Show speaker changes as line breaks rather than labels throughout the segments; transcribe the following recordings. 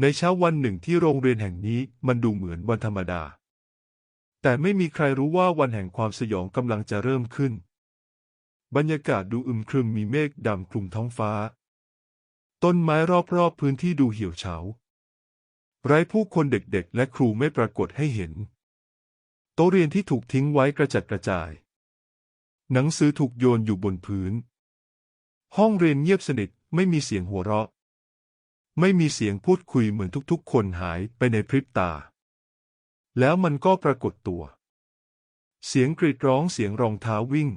ในเช้าวันหนึ่งที่โรงเรียนแห่งนี้มันดูเหมือนวันธรรมดา แต่ไม่มีใครรู้ว่าวันแห่งความสยองกำลังจะเริ่มขึ้น บรรยากาศดูอึมครึมมีเมฆดำคลุมท้องฟ้า ต้นไม้รอบๆพื้นที่ดูเหี่ยวเฉา ไร้ผู้คนเด็กๆ และครูไม่ปรากฏให้เห็น โต๊ะเรียนที่ถูกทิ้งไว้กระจัดกระจาย หนังสือถูกโยนอยู่บนพื้น ห้องเรียนเงียบสนิทไม่มีเสียงหัวเราะ ไม่มีเสียงพูดคุยเหมือนทุกๆ คนหายไปในพริบตา แล้วมันก็ปรากฏตัว เสียงกรีดร้องเสียงรองเท้าวิ่ง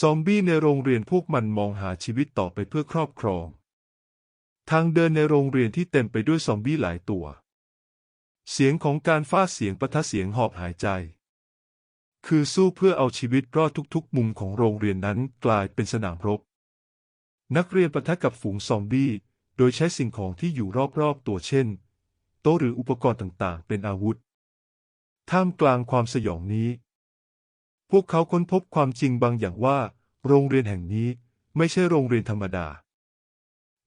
ซอมบี้ในโรงเรียนพวกมันมองหาชีวิตต่อไปเพื่อครอบครอง ทางเดินในโรงเรียนที่เต็มไปด้วยซอมบี้หลายตัว เสียงของการฟาดเสียงปะทะเสียงหอบหายใจ คือสู้เพื่อเอาชีวิตรอดทุกๆ มุมของโรงเรียนนั้นกลายเป็นสนามรบนักเรียนปะทะกับฝูงซอมบี้ โดยใช้สิ่งของที่อยู่รอบๆตัวเช่น โต๊ะหรืออุปกรณ์ต่างๆ เป็นอาวุธ ท่ามกลางความสยองนี้ พวกเขาค้นพบความจริงบางอย่างว่า โรงเรียนแห่งนี้ไม่ใช่โรงเรียนธรรมดา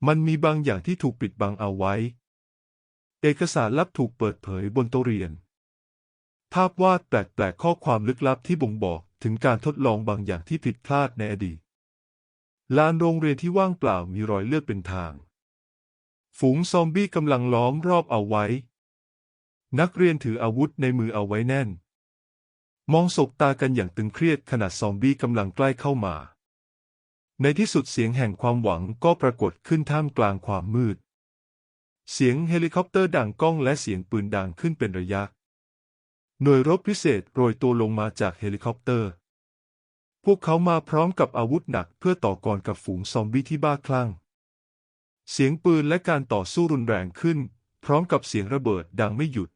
มันมีบางอย่างที่ถูกปิดบังเอาไว้ เอกสารลับถูกเปิดเผยบนโต๊ะเรียน ภาพวาดแปลกๆข้อความลึกลับที่บ่งบอกถึงการทดลองบางอย่างที่ผิดพลาดในอดีตลานโรงเรียนที่ว่างเปล่ามีรอยเลือดเป็นทาง ฝูงซอมบี้กำลังล้อมรอบเอาไว้ นักเรียนถืออาวุธในมือเอาไว้แน่น มองสบตากันอย่างตึงเครียดขณะซอมบี้กำลังใกล้เข้ามา ในที่สุดเสียงแห่งความหวังก็ปรากฏขึ้นท่ามกลางความมืด เสียงเฮลิคอปเตอร์ดังก้องและเสียงปืนดังขึ้นเป็นระยะ หน่วยรบพิเศษโรยตัวลงมาจากเฮลิคอปเตอร์ พวกเขามาพร้อมกับอาวุธหนักเพื่อต่อกรกับฝูงซอมบี้ที่บ้าคลั่ง เสียงปืนและการต่อสู้รุนแรงขึ้น พร้อมกับเสียงระเบิดดังไม่หยุด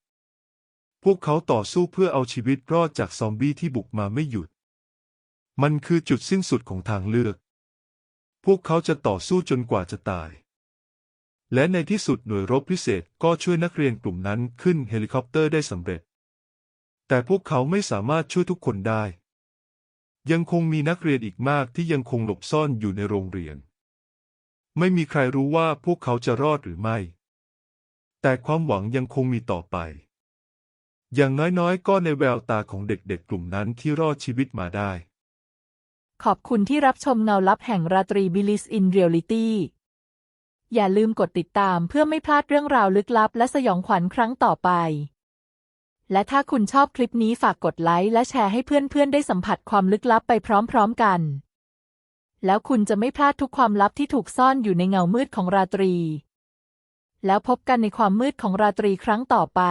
พวกเขาต่อสู้เพื่อเอาชีวิตรอดจากซอมบี้ที่บุกมาไม่หยุด มันคือจุดสิ้นสุดของทางเลือก พวกเขาจะต่อสู้จนกว่าจะตาย และในที่สุดหน่วยรบพิเศษก็ช่วยนักเรียนกลุ่มนั้นขึ้นเฮลิคอปเตอร์ได้สำเร็จ แต่พวกเขาไม่สามารถช่วยทุกคนได้ ยังคงมีนักเรียนอีกมากที่ยังคงหลบซ่อนอยู่ในโรงเรียน ไม่มีใครรู้ว่าพวกเขาจะรอดหรือไม่ แต่ความหวังยังคงมีต่อไป อย่างน้อยๆ ก็ในแววตาของเด็กๆ กลุ่มนั้นที่รอดชีวิตมาได้
ขอบคุณที่รับชมเงาลับแห่งราตรีบิลิสอินเรียลิตี้อย่าลืมกดติดตามเพื่อไม่พลาดเรื่องราวลึกลับ และสยองขวัญครั้งต่อไป และถ้าคุณชอบคลิปนี้ฝากกดไลค์และแชร์ให้เพื่อนๆ ได้สัมผัสความลึกลับไปพร้อมๆกัน แล้วคุณจะไม่พลาดทุกความลับที่ถูกซ่อนอยู่ในเงามืดของราตรี แล้วพบกันในความมืดของราตรีครั้งต่อไป